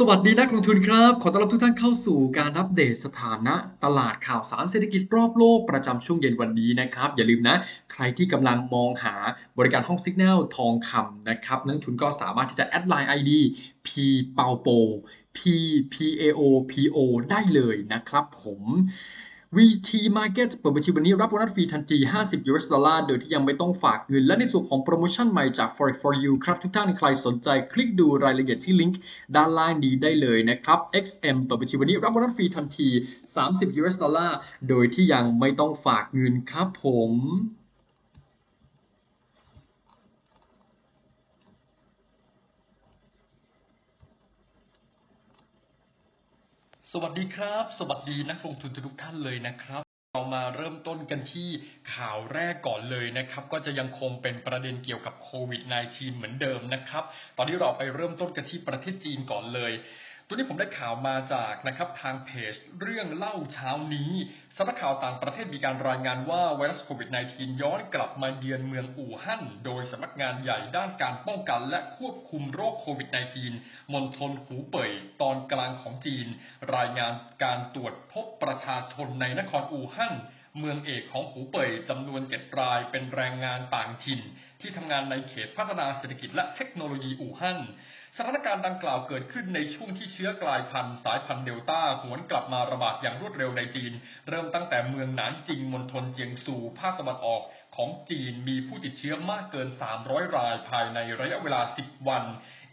สวัสดีนักลงทุนครับ ขอต้อนรับทุกท่านเข้าสู่การอัปเดตสถานะ ตลาดข่าวสารเศรษฐกิจรอบโลกประจำช่วงเย็นวันนี้นะครับ อย่าลืมนะ ใครที่กำลังมองหาบริการห้องสัญญาลทองคำนะครับนักลงทุนก็สามารถที่จะแอดไลน์ ID P เปาโป P P A O P O ได้เลยนะครับผม VT Market เปิดบัญชีวันนี้รับโบนัสฟรีทันที 50 US ดอลลาร์ โดยที่ยังไม่ต้องฝากเงิน และในส่วนของโปรโมชั่นใหม่จาก Forex for You ครับ ทุกท่านใครสนใจคลิกดูรายละเอียดที่ลิงก์ด้านล่างนี้ได้เลยนะครับ XM เปิดบัญชีวันนี้รับโบนัสฟรีทันที 30 US ดอลลาร์ โดยที่ยังไม่ต้องฝากเงินครับผม สวัสดีครับ สวัสดีนักลงทุนทุกท่านเลยนะครับ เรามาเริ่มต้นกันที่ข่าวแรกก่อนเลยนะครับ ก็จะยังคงเป็นประเด็นเกี่ยวกับโควิด -19 เหมือนเดิมนะครับ ตอนนี้เราไปเริ่มต้นกันที่ประเทศจีนก่อนเลย ตัวนี้ผมได้ข่าวมาจากนะครับทางเพจเรื่องเล่าเช้านี้สำนักข่าวต่างประเทศมีการรายงานว่าไวรัสโควิด -19 ย้อนกลับมาเยือนเมืองอู่ฮั่น โดยสำนักงานใหญ่ด้านการป้องกันและควบคุมโรคโควิด -19 มณฑลหูเป่ยตอนกลางของจีน รายงานการตรวจพบประชาชนในนครอู่ฮั่นเมืองเอกของหูเป่ยจำนวนเจ็ดรายเป็นแรงงานต่างถิ่น ที่ทำงานในเขตพัฒนาเศรษฐกิจและเทคโนโลยีอู่ฮั่น สถานการณ์ดังกล่าวเกิดขึ้นในช่วงที่เชื้อกลายพันธุ์สายพันธุ์เดลต้าหวนกลับมาระบาดอย่างรวดเร็วในจีน เริ่มตั้งแต่เมืองหนานจิงมณฑลเจียงซูภาคตะวันออกของจีนมีผู้ติดเชื้อมากเกิน 300 รายภายในระยะเวลา 10 วัน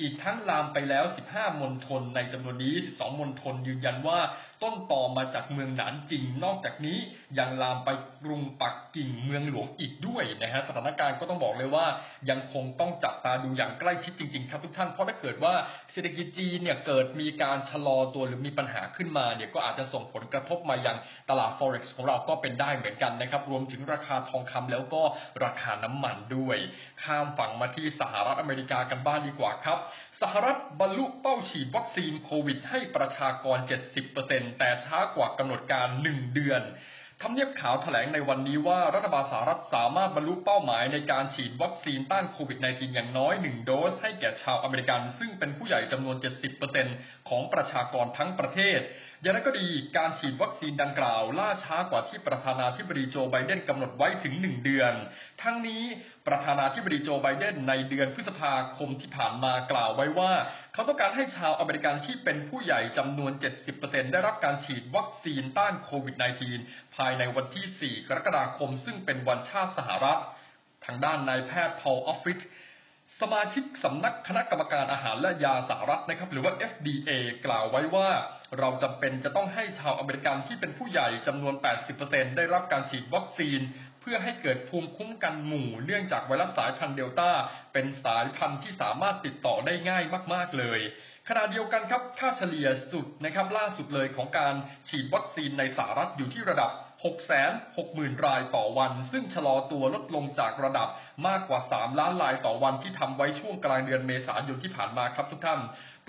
อีกทั้งลามไปแล้ว 15 มณฑลในจำนวนนี้ 12 มณฑลยืนยันว่าต้นต่อมาจากเมืองหนานจริง นอกจากนี้ยังลามไปกรุงปักกิ่งเมืองหลวงอีกด้วยนะฮะสถานการณ์ก็ต้องบอกเลยว่า ยังคงต้องจับตาดูอย่างใกล้ชิดจริงๆครับทุกท่านเพราะถ้าเกิดว่าเศรษฐกิจจีนเนี่ยเกิดมีการชะลอตัวหรือมีปัญหาขึ้นมาเนี่ยก็อาจจะส่งผลกระทบมายังตลาด forex ของเราก็เป็นได้เหมือนกันนะครับรวมถึงราคาทองคำแล้วก็ราคาน้ำมันด้วย ข้ามฝั่งมาที่สหรัฐอเมริกากันบ้างดีกว่าครับสหรัฐบรรลุเป้าฉีดวัคซีนโควิดให้ประชากร 70%แต่ช้ากว่ากำหนดการ 1 เดือนทำเนียบขาวแถลงในวันนี้ว่ารัฐบาลสหรัฐสามารถบรรลุเป้าหมายในการฉีดวัคซีนต้านโควิด -19 อย่างน้อย 1 โดส ให้แก่ชาวอเมริกัน ซึ่งเป็นผู้ใหญ่จำนวน 70%ของประชากรทั้งประเทศ อย่างไรก็ดีการฉีดวัคซีนดังกล่าว ล่าช้ากว่าที่ประธานาธิบดีโจไบเดนกำหนดไว้ถึง 1 เดือน ทั้งนี้ประธานาธิบดีโจไบเดนในเดือนพฤษภาคมที่ผ่านมากล่าวไว้ว่า เขาต้องการให้ชาวอเมริกันที่เป็นผู้ใหญ่จำนวน 70%ได้รับการฉีดวัคซีนต้านโควิด -19 ภายในวันที่ 4 กรกฎาคม ซึ่งเป็นวันชาติสหรัฐ ทางด้านนายแพทย์พอลออฟฟิศ สมาชิกสำนักคณะกรรมการอาหารและยาสหรัฐนะครับ หรือว่า FDA กล่าวไว้ว่า เราจำเป็นจะต้องให้ชาวอเมริกันที่เป็นผู้ใหญ่จำนวน 80%ได้รับการฉีดวัคซีน เพื่อให้เกิดภูมิคุ้มกันหมู่ เนื่องจากไวรัสสายพันธุ์เดลต้า เป็นสายพันธุ์ที่สามารถติดต่อได้ง่ายมาก ๆ เลยขณะเดียวกันครับ ค่าเฉลี่ยสุดนะครับล่าสุดเลยของการฉีดวัคซีนในสหรัฐอยู่ที่ระดับ 660,000 รายต่อวัน ซึ่งชะลอตัวลดลงจากระดับมากกว่า 3 ล้านรายต่อวันที่ทำไว้ช่วงกลางเดือนเมษายนที่ผ่านมาครับทุกท่าน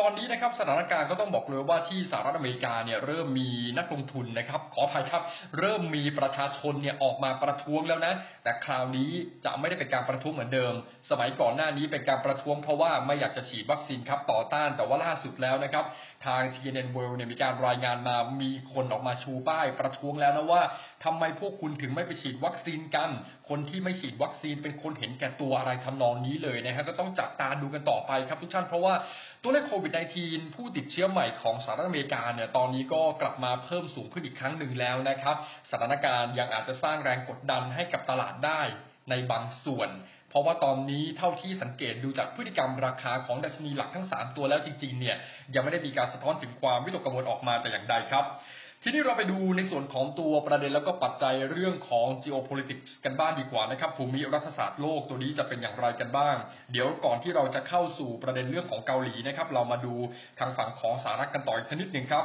ตอนนี้นะครับสถานการณ์ก็ต้องบอกเลยว่าที่สหรัฐอเมริกาเนี่ยเริ่มมีนักลงทุนนะครับ ขออภัยครับ เริ่มมีประชาชนเนี่ยออกมาประท้วงแล้วนะ แต่คราวนี้จะไม่ได้เป็นการประท้วงเหมือนเดิม สมัยก่อนหน้านี้เป็นการประท้วงเพราะว่าไม่อยากจะฉีดวัคซีนครับต่อต้านแต่ว่าล่าสุดแล้วนะครับ ทาง CNN World เนี่ยมีการรายงานมามีคนออกมาชูป้ายประท้วงแล้วนะว่าทำไมพวกคุณถึงไม่ไปฉีดวัคซีนกันคนที่ไม่ฉีดวัคซีนเป็นคนเห็นแก่ตัวอะไรทำนองนี้เลยนะฮะก็ต้องจับตาดูกันต่อไปครับทุกท่านเพราะว่าตัวเลขโควิด -19 ผู้ติดเชื้อใหม่ของสหรัฐอเมริกาเนี่ยตอนนี้ก็กลับมาเพิ่มสูงขึ้นอีกครั้งหนึ่งแล้วนะครับสถานการณ์ยังอาจจะสร้างแรงกดดันให้กับตลาดได้ในบางส่วน เพราะว่าตอนนี้เท่าที่สังเกตดูจากพฤติกรรมราคาของดัชนีหลักทั้ง 3 ตัวแล้วจริงๆเนี่ยยังไม่ได้มีการสะท้อนถึงความวิตกกังวลออกมาแต่อย่างใดครับ ทีนี้เราไปดูในส่วนของตัวประเด็นแล้วก็ปัจจัยเรื่องของ geopolitics กันบ้างดีกว่านะครับ ภูมิรัฐศาสตร์โลกตัวนี้จะเป็นอย่างไรกันบ้าง เดี๋ยวก่อนที่เราจะเข้าสู่ประเด็นเรื่องของเกาหลีนะครับ เรามาดูทางฝั่งของสหรัฐกันต่ออีกชนิดหนึ่งครับ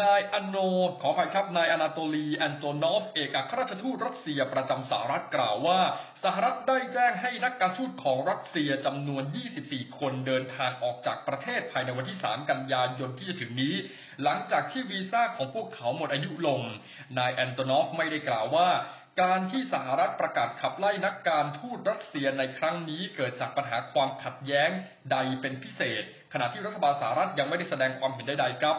นายอโนขออภัยครับนายอนาโตลีแอนโตนอฟเอกอัครราชทูตรัสเซียประจำสหรัฐกล่าวว่า สหรัฐได้แจ้งให้นักการทูตของรัสเซียจำนวน 24 คนเดินทางออกจากประเทศภายในวันที่ 3 กันยายนที่จะถึงนี้ หลังจากที่วีซ่าของพวกเขาหมดอายุลง นายแอนโตนอฟไม่ได้กล่าวว่าการที่สหรัฐประกาศขับไล่นักการทูตรัสเซียในครั้งนี้เกิดจากปัญหาความขัดแย้งใดเป็นพิเศษ ขณะที่รัฐบาลสหรัฐยังไม่ได้แสดงความเห็นใดๆครับ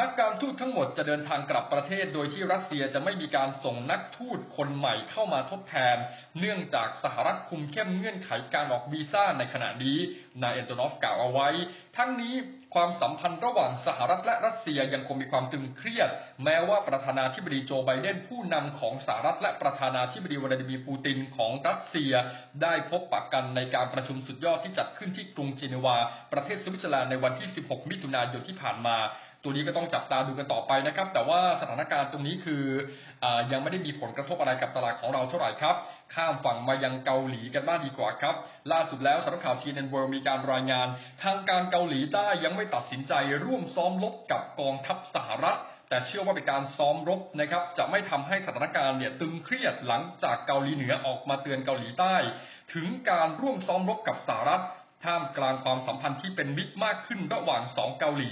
นักการทูตทั้งหมดจะเดินทางกลับประเทศ โดยที่รัสเซียจะไม่มีการส่งนักทูตคนใหม่เข้ามาทดแทน เนื่องจากสหรัฐคุมเข้มเงื่อนไขการออกวีซ่าในขณะนี้ นายเอนโตนอฟกล่าวเอาไว้ ทั้งนี้ความสัมพันธ์ระหว่างสหรัฐและรัสเซียยังคงมีความตึงเครียด แม้ว่าประธานาธิบดีโจไบเดนผู้นำของสหรัฐและประธานาธิบดีวลาดิมีร์ปูตินของรัสเซีย ได้พบปะกันในการประชุมสุดยอดที่จัดขึ้นที่กรุงเจนีวา ประเทศสวิตเซอร์แลนด์ในวันที่ 16 มิถุนายนที่ผ่านมา ตัวนี้ก็ต้องจับตาดูกันต่อไปนะครับ แต่ว่าสถานการณ์ตรงนี้คืออยังไม่ได้มีผลกระทบอะไรกับตลาดของเราเท่าไหร่ครับ ข้ามฝั่งมายังเกาหลีกันบ้างดีกว่าครับ ล่าสุดแล้วสำนักข่าว CNN World มีการรายงาน ทางการเกาหลีใต้ยังไม่ตัดสินใจร่วมซ้อมรบกับกองทัพสหรัฐแต่เชื่อว่าเป็นการซ้อมรบนะครับจะไม่ทำให้สถานการณ์เนี่ยตึงเครียดหลังจากเกาหลีเหนือออกมาเตือนเกาหลีใต้ ถึงการร่วมซ้อมรบกับสหรัฐท่ามกลางความสัมพันธ์ที่เป็นมิตรมากขึ้นระหว่างสองเกาหลี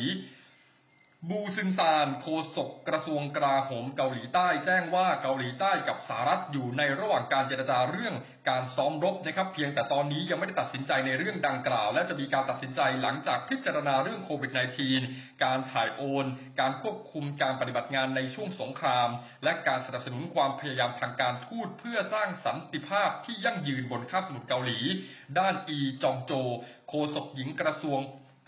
บูซึนซานโฆษกกระทรวงกลาโหมเกาหลีใต้แจ้งว่าเกาหลีใต้กับสหรัฐอยู่ในระหว่างการเจรจาเรื่องการซ้อมรบนะครับ เพียงแต่ตอนนี้ยังไม่ได้ตัดสินใจในเรื่องดังกล่าว และจะมีการตัดสินใจหลังจากพิจารณาเรื่องโควิด -19 การถ่ายโอน การควบคุมการปฏิบัติงานในช่วงสงคราม และการสนับสนุนความพยายามทางการทูตเพื่อสร้างสันติภาพที่ยั่งยืนบนคาบสมุทรเกาหลี ด้านอีจองโจโฆษกหญิงกระทรวง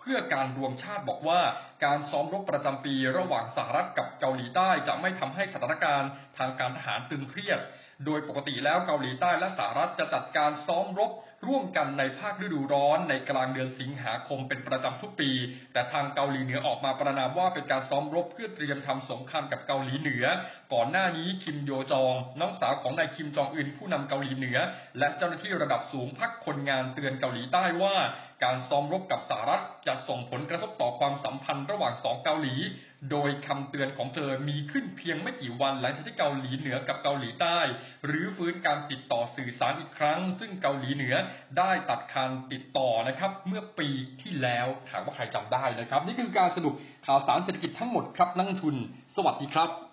เพื่อการรวมชาติบอกว่า การซ้อมรบประจำปีระหว่างสหรัฐกับเกาหลีใต้จะไม่ทำให้สถานการณ์ทางการทหารตึงเครียด โดยปกติแล้วเกาหลีใต้และสหรัฐจะจัดการซ้อมรบ ร่วมกันในภาคฤดูร้อนในกลางเดือนสิงหาคมเป็นประจำทุกปี แต่ทางเกาหลีเหนือออกมาประนามว่าเป็นการซ้อมรบเพื่อเตรียมทำสงครามกับเกาหลีเหนือ ก่อนหน้านี้คิมโยจอง น้องสาวของนายคิมจองอึนผู้นำเกาหลีเหนือ และเจ้าหน้าที่ระดับสูงพักคนงานเตือนเกาหลีใต้ว่า การซ้อมรบกับสหรัฐจะส่งผลกระทบต่อความสัมพันธ์ระหว่างสองเกาหลี โดยคำเตือนของเธอมีขึ้นเพียงไม่กี่วันหลังจากที่เกาหลีเหนือกับเกาหลีใต้ หรือฟื้นการติดต่อสื่อสารอีกครั้ง ซึ่งเกาหลีเหนือได้ตัดการติดต่อนะครับ เมื่อปีที่แล้วถามว่าใครจำได้นะครับ นี่คือการสรุปข่าวสารเศรษฐกิจทั้งหมดครับนักทุน สวัสดีครับ